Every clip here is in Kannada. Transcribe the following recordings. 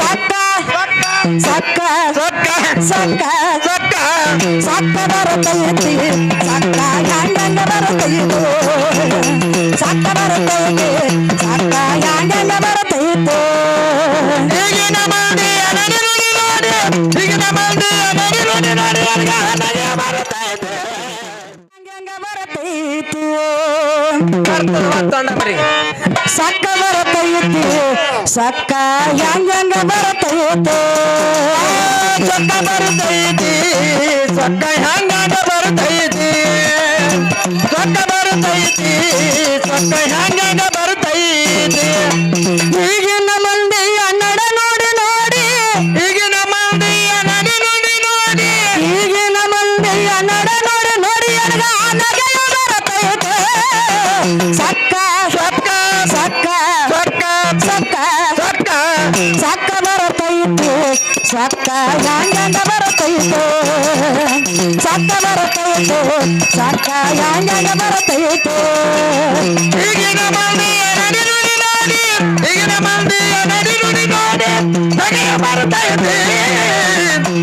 ಸಕ್ಕ ಸಕ್ಕ ಸಕ್ಕ ಸಕ್ಕ ಸೊಕ್ಕ ಸಕ್ಕ ಬರುತ್ತೈತಿ ಸಕ್ಕ ಹ್ಯಾಂಗಂಗ ಬರುತ್ತೈತು ಸಕ್ಕ ಬರುತ್ತೈತಿ ಸಕ್ಕ ಈಗಿನ ಮಂದಿ ನುಡಿ ಈಗಿನ ಮಂದಿ ನುಡಿ ನನಗೆ ಸಕ್ಕ ಬರುತ್ತೈತಿ ಸಕ್ಕ ಹ್ಯಾಂಗಂಗ ಬರುತ್ತೈತಿ ಸೊಕ್ಕ ಬರ್ತೈತಿ ಸೊಕ್ಕ ಹ್ಯಾಂಗಾಗ ಬರ್ತೈತಿ? ಸೊಕ್ಕ ಬರ್ತೈತಿ ಸೊಕ್ಕ ಹ್ಯಾಂಗಾಗ ಬರ್ತೈತಿ? ಈಗಿನ ನಗೆಯ ಬರ್ತೈತಿ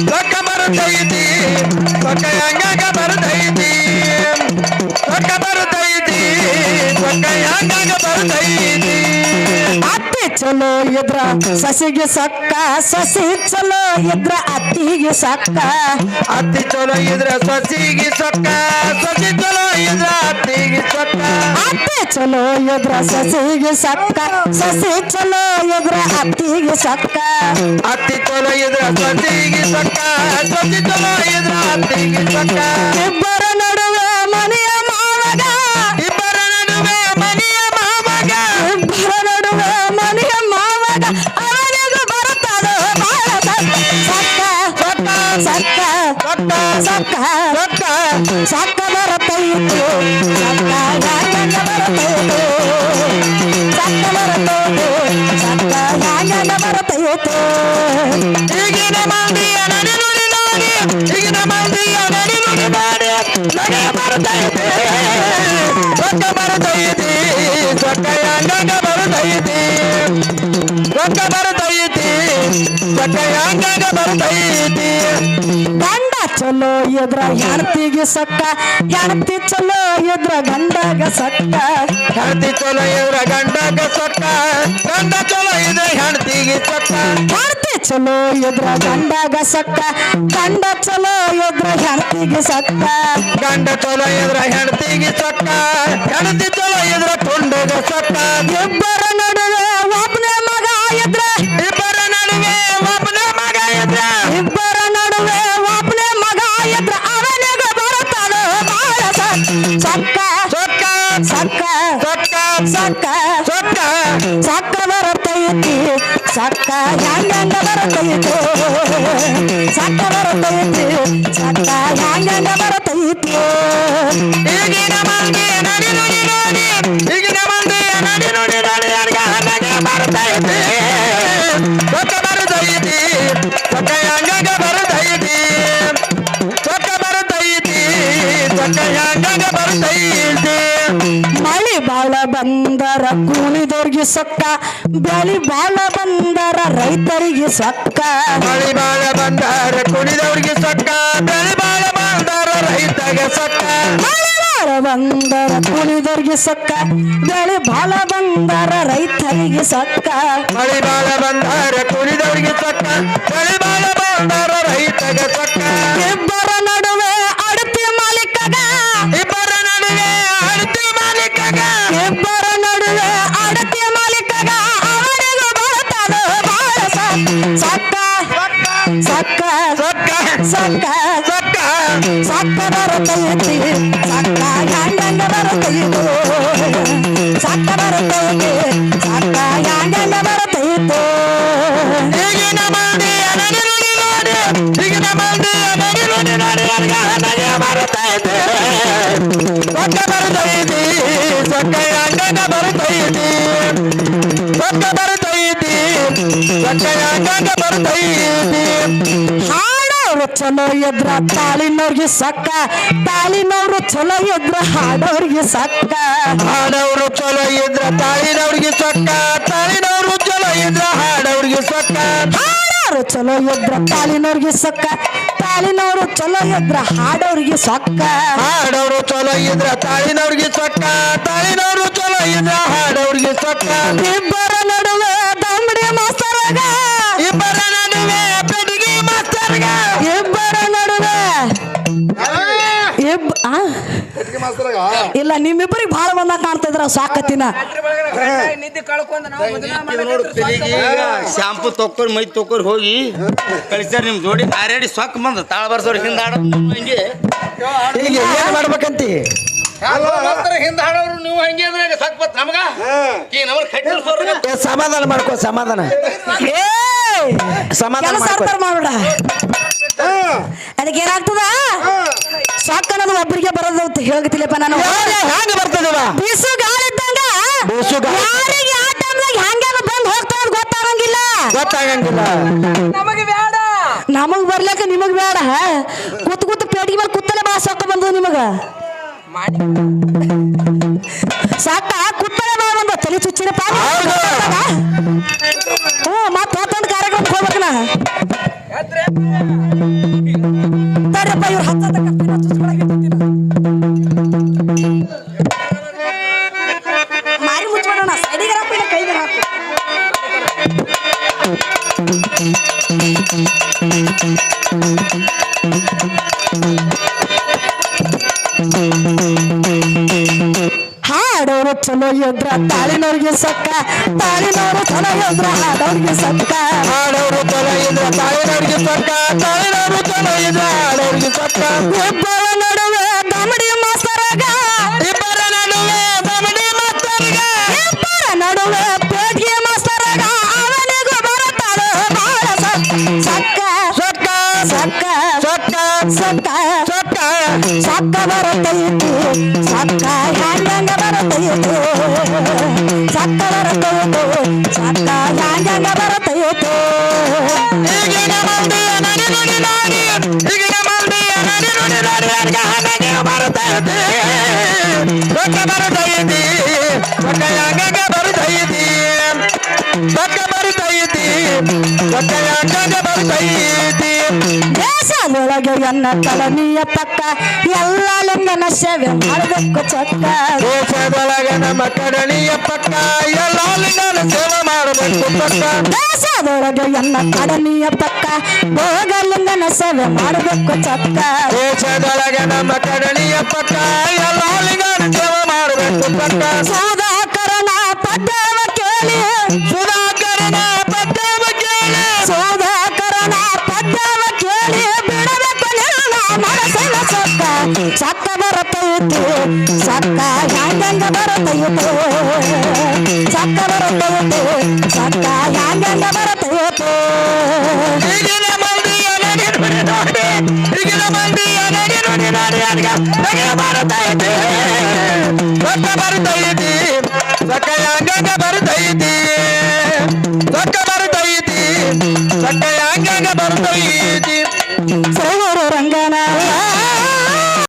ಸೊಕ್ಕ ಬರ್ತೈತಿ ಸೊಕ್ಕ ಹಂಗಾಗ ಬರ್ತೈತಿ ಚಲೋ ಇದ್ರ ಸಸಿಗೆ ಸಕ್ಕ ಸಸಿ ಚಲೋ ಇದ್ರ ಅತ್ತಿಗೆ ಸಕ್ಕ ಅತ್ತಿ ಚಲೋ ಇದ್ರ ಸಸಿಗೆ ಸೊಕ್ಕ ಸಸಿ ಚಲೋ ಇದ್ರ ಅತ್ತಿಗೆ ಸೊಕ್ಕ ಅತ್ತಿ ಚಲೋ ಇದ್ರ ಸಸಿಗೆ ಸಕ್ಕ ಸಸಿ ಚಲೋ ಇದ್ರ ಅತ್ತಿಗೆ ಸಕ್ಕ ಅತ್ತಿ ಚಲೋ ಇದ್ರ ಸಸಿಗೆ ಸೊಕ್ಕ ಸಸಿ ಚಲೋ ಇದ್ರ ಅತ್ತಿಗೆ ಸೊಕ್ಕ ಸಕ್ಕ ಬರುತ್ತೈತೆ ಸಕ್ಕ ಹ್ಯಾಂಗಂಗ ಬರುತ್ತೈತೆ ಸಕ್ಕ ಬರುತ್ತೈತೆ ಸಕ್ಕ ಹ್ಯಾಂಗಂಗ ಬರುತ್ತೈತೆ ಈಗಿನ ಮಂದಿಯ ನಡಿ ನುಡಿ ನೋಡಿ ಈಗಿನ ಮಂದಿಯ ನಡಿ ಬರ್ತೈತಿ ಬರ್ತೈತಿ ಬರ್ತೈತಿ ಬರ್ತೈತಿ ಬರ್ತೈತಿ ಚಲೋ ಎದ್ರ ಹೆಣ್ತಿಗೆ ಸಕ್ಕ ಹೆಣ್ತಿ ಚಲೋ ಎದ್ರ ಗಂಡಗ ಸಕ್ಕ. ಹೆಂಡತಿ ಚಲೋ ಎದ್ರ ಗಂಡಾಗ ಸಕ್ಕ ಗಂಡ ಚಲೋ ಇದ್ರೆ ಹೆಣತಿಗೆ ಸಕ್ಕ. ಹೆಣ್ತಿ ಚಲೋ ಎದ್ರ ಗಂಡಾಗ ಸಕ್ಕ ಗಂಡ ಚಲೋ ಎದ್ರ ಹೆಣ್ತಿಗೆ ಸಕ್ಕ. ಗಂಡ ಚಲೋ ಎದ್ರ ಹೆಣತಿಗೆ ಸಕ್ಕ ಹೆಂಡತಿ ಚಲೋ ಎದ್ರ ತುಂಡಗ ಸೊಕ್ಕ. ಸಕ್ಕ ಬರತೈತಿ ಸಕ್ಕ ಹ್ಯಾಂಗ ಬರುತ್ತೈತಿ ಸಕ್ಕ ಬರತೈತಿ ಸಕ್ಕ ಹ್ಯಾಂಗ ಬರುತ್ತೈತಿ ಈಗಿನ ಮಂದಿ ನಡಿ ನುಡಿ ನೋಡಿ, ಈಗಿನ ಮಂದಿ ನಡಿ ನುಡಿ ನೋಡಿ ನನಗೆ ಬರ್ತೈತಿ ಸೊಕ್ಕ ಬರ್ತೈತಿ, ಸೊಕ್ಕ ಹಂಗಾಗ ಬರ್ತೈತಿ ಬರ್ತೈತಿ. ಬರ್ತೈತಿ ಮಳಿ ಬಾಳ ಬಂದರ ಕೂಲಿದವ್ರಿಗೆ ಸಕ್ಕ ಬೆಳಿ ಬಾಳ ಬಂದರ ರೈತರಿಗೆ ಸಕ್ಕ. ಮಳಿ ಬಾಳ ಬಂದಾರ ಕುಣಿದವ್ರಿಗೆ ಸೊಕ್ಕ ಬೆಳೆ ಬಾಳ ಬಂದರ ರೈತಗೆ ಸೊಕ್ಕ. ಬಂದರ ಕುಣಿದವ್ರಿಗೆ ಸೊಕ್ಕ ಬೆಳಿ ಬಾಳ ಬಂದರ ರೈತರಿಗೆ ಸಕ್ಕ. ಮಳಿ ಬಾಳ ಬಂದಾರ ಕುಣಿದವ್ರಿಗೆ ಸೊಕ್ಕ ಬೆಳೆ ಬಾಳ ಬಂದರ ರೈತಗೆ ಸೊಕ್ಕ. ಸಕ್ಕ ಸಕ್ಕ ಸಕ್ಕ ಸಕ್ಕ ಸಕ್ಕ ಬರುತ್ತೈತಿ ಸಕ್ಕ ಹ್ಯಾಂಗಂಗ ಬರುತ್ತೈತು ಸಕ್ಕ ಬರುತ್ತೈತಿ ಸಕ್ಕ ಹ್ಯಾಂಗಂಗ ಬರುತ್ತೈತು ಈಗಿನ ಮಂದಿ ನಡಿ ನುಡಿ ನೋಡಿ ಈಗಿನ ಮಂದಿ ನಡಿ ನುಡಿ ನೋಡಿ ಅರ್ಗ ನನಗೆ ಬರ್ತೈತಿ ಸೊಕ್ಕ ಬರ್ತೈತಿ ಸೊಕ್ಕ ಹಂಗಂಗ ಬರ್ತೈತಿ ಸೊಕ್ಕ ಬರ್ತೈತಿ ಸೊಕ್ಕ ಹಂಗಂಗ ಬರ್ತೈತಿ ಹಾಡೋರು ಚಲೋ ಎದ್ರ ತಾಳಿನವ್ರಿಗೆ ಸಕ್ಕ, ತಾಳಿನವ್ರು ಚಲೋ ಎದ್ರ ಹಾಡೋರಿಗೆ ಸಕ್ಕ. ಹಾಡೋರು ಚಲೋ ಎದ್ರ ತಾಳಿನವ್ರಿಗೆ ಸೊಕ್ಕ ತಾಳಿನವ್ರು ಚಲೋ ಎದ್ರ ಹಾಡೋರಿಗೆ ಹಾಡೋರು ಚಲೋ ಇದ್ರ ತಾಲಿನವ್ರಿಗೆ ಸಕ್ಕ? ತಾಲಿನವರು ಚಲೋ ಇದ್ರ ಹಾಡೋರಿಗೆ ಸಕ್ಕ? ಹಾಡೋರು ಚಲೋ ಇದ್ರ ತಾಳಿನವ್ರಿಗೆ ಸೊಕ್ಕ? ತಾಳಿನವರು ಚಲೋ ಇದ್ರ ಹಾಡೋರಿಗೆ ಸಕ್ಕ? ಇಬ್ಬರ ನಡುವೆ ಡಾಂಬಡಿ ಮಾಸ್ತರಾಗ. ಇಬ್ಬರ ಇಲ್ಲ ನಿಮ್ಮಿಬ್ಬರಿಗೆ ಭಾಳ ಬಂದ ಕಾಣ್ತಾ ಇದ್ರ ಸಾಕತ್ತಿನ. ನಿದ್ದೆ ಕಳ್ಕೊಂಡ್ ನಾವು ಮೊದಲ ನೋಡು ತಲೆಗೆ ಈಗ ಶಾಂಪು ತೊಕ್ಕೊರ್ ಮೈ ತೊಕ್ಕೊರ್ ಹೋಗಿ ಕಳಿಸ್ಯಾರ ನಿಮ್ ಜೋಡಿ. ಆರೇಡಿ ಸೊಕ್ಕ ಬಂದ ತಾಳ ಬರ್ಸೋರ್ ಹಿಂದ ಹಂಗೆ. ಹಿಂಗೆ ಏನ್ ಮಾಡ್ಬೇಕಂತಿ? ಸಮಾಧಾನ ಮಾಡ್ಕೋ ಸಮಾಧಾನ. ಏ ಸಮಾಧಾನ ಮಾಡ್ಕೋ. ಅದಕ್ಕೆ ಏನಾಗ್ತದ? ಸಾಕ ಅನ್ನೋದು ಒಬ್ಬರಿಗೆ ಬರೋದು ಅಂತ ಹೇಳ್ತಿಲ್ಲಪ್ಪ ನಾನು. ಹ್ಯಾಂಗ ಬರ್ತದವ? ಬಿಸು ಗಾಳಿ ಇದ್ದಂಗ ಬಿಸು ಗಾಳಿ. ಯಾರಿಗೆ ಆ ಟೈಮ್ದಾಗ ಬಂದು ಹೋಗ್ತಾ ಗೊತ್ತಾಗಂಗಿಲ್ಲ. ಗೊತ್ತಾಗಂಗಿಲ್ಲ. ನಮಗೆ ಬೇಡ. ನಮಗ್ ಬರ್ಲಕ್ಕ ನಿಮಗ್ ಬೇಡ. ಕೂತ್ ಕೂತ್ ಪೇಟಿಗೆ ಮೇಲೆ ಕೂತಲೆ ಬಾ ಸೊಕ್ಕ ಬಂದವು ನಿಮಗ? ಸಾಕ ಕೂತಲೆ ಬಾ ಬಂದ. ತಲೆ ಚುಚ್ಚಿನ ಪಾಪ ಎದ್ರೆ ತಡ್ರಪ್ಪ ಇದ್ರ ತಾಳಿನವ್ರಿಗೆ ಸಕ್ಕ ತಾಳಿನವರು ಚಲೋ ಇದ್ರ ಹಾಡವ್ರಿಗೆ ಸಕ್ಕ. ಹಾಡವರು ಚಲೋ ಇದ್ರ ತಾಳಿನವ್ರಿಗೆ ಸಕ್ಕ ತಾಳಿನವರು ಚಲೋ ಇದ್ರ ಸಕ್ಕ. ಸೊಕ್ಕ ಇಬ್ಬರ ನಡುವೆ ದಮಡಿ ಮಾಸ್ತರಾಗ. ಇಬ್ಬರ ನಡುವೆ ದಮಡಿ ಮಾಸ್ತರಾಗ. ಇಬ್ಬರ ನಡುವೆ ಪೇಟಿಗೆ ಮಾಸ್ತರಾಗ. ಅವನಿಗೂ ಬರುತ್ತಾಳು ಬಾಳ ಸಕ್ಕ. ಸಕ್ಕ ಸಕ್ಕ ಸಕ್ಕ ಸಕ್ಕ. ಸಕ್ಕ. ಸೊಕ್ಕ ಸಕ್ಕ ಬರುತ್ತೈತಿ ಸಕ್ಕ. ಹ್ಯಾಂಗಂಗ ಬರುತ್ತೈತಿ ಸಕ್ಕ ಬರುತ್ತೈತಿ ಸಕ್ಕ ಹ್ಯಾಂಗಂಗ ಬರುತ್ತೈತಿ ಈಗಿನ ಮಂದಿಯ ನಡಿ ನುಡಿ ನಾಡಿ ಈಗಿನ ಮಂದಿಯ ನಡಿ ನುಡಿ ನಾಡಿ ಅರ್ಗ ಹಣಗೆ ಬರುತ್ತೈತಿ ಚಕ್ಕ ಬರುತ್ತೈತಿ ಸೊಕ್ಕ ಹಂಗಂಗ ಬರುತ್ತೈತಿ ಸೊಕ್ಕ ಬರುತ್ತೈತಿ ಸೊಕ್ಕ ಹಂಗಂಗ ಬರುತ್ತೈತಿ ದೇಶದೊಳಗೆ ಎನ್ನ ಕಳನಿಯ ಪಕ್ಕ ಎಲ್ಲ ಲಿಂಗನ ಸೇವೆ ಮಾಡಬೇಕು ಚಕ್ಕ. ದೇಶದೊಳಗೆ ನಮ್ಮ ಕಡನಿಯ ಪಕ್ಕ ಎಲ್ಲ ಲಿಂಗನ ಸೇವೆ ಮಾಡಬೇಕು ಪಕ್ಕ ದೇಶದೊಳಗೆ ಎನ್ನ ಕಡನಿಯ ಪಕ್ಕ ಭೋಗಲಿಂಗನ ಸೇವೆ ಮಾಡಬೇಕು ಚಕ್ಕ. ದೇಶದೊಳಗೆ ನಮ್ಮ ಕಡನಿಯ ಪಕ್ಕ ಎಲ್ಲ ಲಿಂಗನ ಸೇವೆ ಮಾಡಬೇಕು ಪಕ್ಕ ಸುಧಾಕರನ ಪದ್ಯವ ಕೇಳಿ. ಸುಧಾಕರನ ಸತ್ತ ಬರತೈತಿ ಸತ್ತ ಹ್ಯಾಂಗ ಬರತೈತಿ ಸತ್ತ ಬರತೈತಿ ಸತ್ತ ಹ್ಯಾಂಗ ಬರತೈತಿ ಈಗಿನ ಮಂದಿ ಎನಡಿ ನೋಡಿ ಬರತೈತಿ ಸಕ್ಕ ಬರತೈತಿ ಸಕ್ಕ ಬರತೈತಿ ಸಕ್ಕ ಬರತೈತಿ